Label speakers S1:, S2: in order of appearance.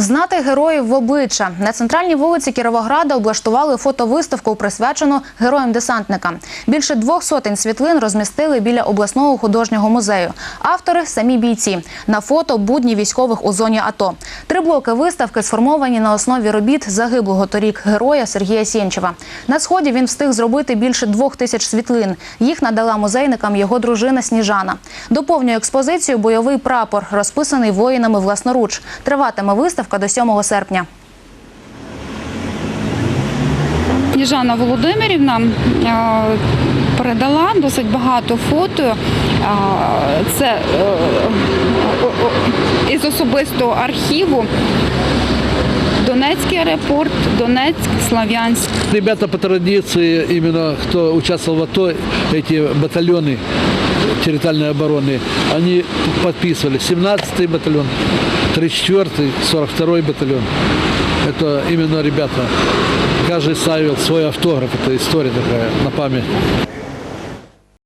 S1: Знати героїв в обличчя на центральній вулиці Кіровограда облаштували фотовиставку, присвячену героям-десантникам. Більше двох сотень світлин розмістили біля обласного художнього музею. Автори самі бійці. На фото будні військових у зоні АТО. Три блоки виставки сформовані на основі робіт загиблого торік героя Сергія Сєнчева. На сході він встиг зробити більше двох тисяч світлин. Їх надала музейникам його дружина Сніжана. Доповнює експозицію бойовий прапор, розписаний воїнами власноруч. Триватиме виставка до 7 серпня.
S2: Сніжана Володимирівна е, передала досить багато фото. Е, Це е, із особистого архіву. Донецький аеропорт, Донецьк, Слав'янськ.
S3: Ребята по традиции, именно кто участвовал в АТО, эти батальоны территориальной обороны, они подписывали 17-й батальон, 34-й, 42-й батальон. Это именно ребята. Каждый ставил свой автограф, это история такая на память.